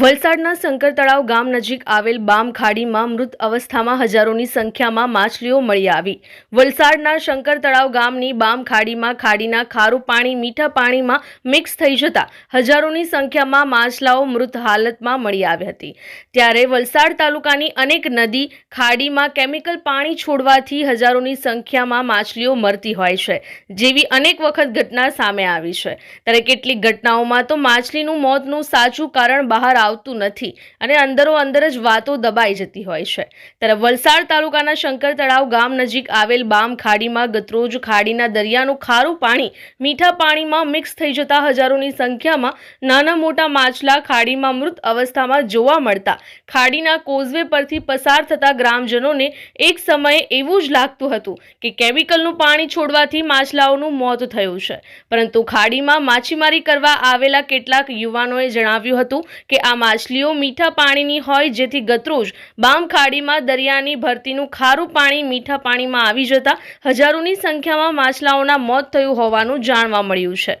વલસાડના શંકર તળાવ ગામ નજીક આવેલ બામ ખાડીમાં મૃત અવસ્થામાં હજારોની સંખ્યામાં માછલીઓ મળી આવી. વલસાડના શંકર તળાવ ગામની બામ ખાડીમાં ખાડીના ખારું પાણી, મીઠા પાણીમાં મિક્સ થઈ જતા હજારોની સંખ્યામાં માછલાઓ મૃત હાલતમાં મળી આવી હતી. ત્યારે વલસાડ તાલુકાની અનેક નદી ખાડીમાં કેમિકલ પાણી છોડવાથી હજારોની સંખ્યામાં માછલીઓ મરતી હોય છે, જેવી અનેક વખત ઘટના સામે આવી છે. ત્યારે કેટલીક ઘટનાઓમાં તો માછલીનું મોતનું સાચું કારણ બહાર આવતું નથી અને અંદરો અંદર જ વાતો દબાઈ જતી હોય છે. ત્યારે વલસાડ તાલુકાના શંકર તળાવ ગામ નજીક આવેલ બામ ખાડીમાં ગતરોજ ખાડીના દરિયાનું ખારું પાણી, મીઠા પાણીમાં મિક્સ થઈ જતા હજારોની સંખ્યામાં નાના મોટા માછલા ખાડીમાં મૃત અવસ્થામાં જોવા મળતા ખાડીના કોઝવે પરથી પસાર થતા ગ્રામજનોને એક સમયે એવું જ લાગતું હતું કે કેમિકલનું પાણી છોડવાથી માછલાઓનું મોત થયું છે. પરંતુ ખાડીમાં માછીમારી કરવા આવેલા કેટલાક યુવાનોએ જણાવ્યું હતું કે આ માછલીઓ મીઠા પાણીની હોય જેથી ગતરોજ બામ ખાડીમાં દરિયાની ભરતીનું ખારું પાણી મીઠા પાણીમાં આવી જતા હજારોની સંખ્યામાં માછલાઓના મોત થયું હોવાનું જાણવા મળ્યું છે.